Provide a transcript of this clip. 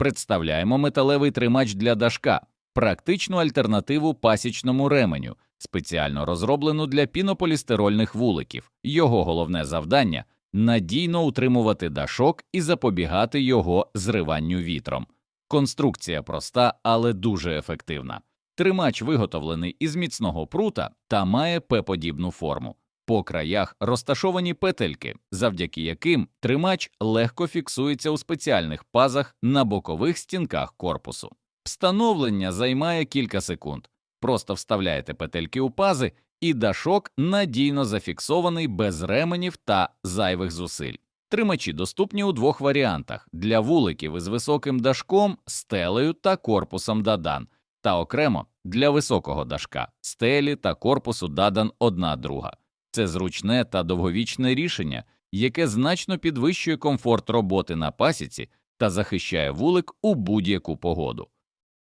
Представляємо металевий тримач для дашка, практичну альтернативу пасічному ременю, спеціально розроблену для пінополістирольних вуликів. Його головне завдання надійно утримувати дашок і запобігати його зриванню вітром. Конструкція проста, але дуже ефективна. Тримач виготовлений із міцного прута та має П-подібну форму. По краях розташовані петельки, завдяки яким тримач легко фіксується у спеціальних пазах на бокових стінках корпусу. Встановлення займає кілька секунд. Просто вставляєте петельки у пази, і дашок надійно зафіксований без ременів та зайвих зусиль. Тримачі доступні у двох варіантах для вуликів із високим дашком, стелею та корпусом дадан, та окремо для високого дашка, стелі та корпусу дадан одна друга. Це зручне та довговічне рішення, яке значно підвищує комфорт роботи на пасіці та захищає вулик у будь-яку погоду.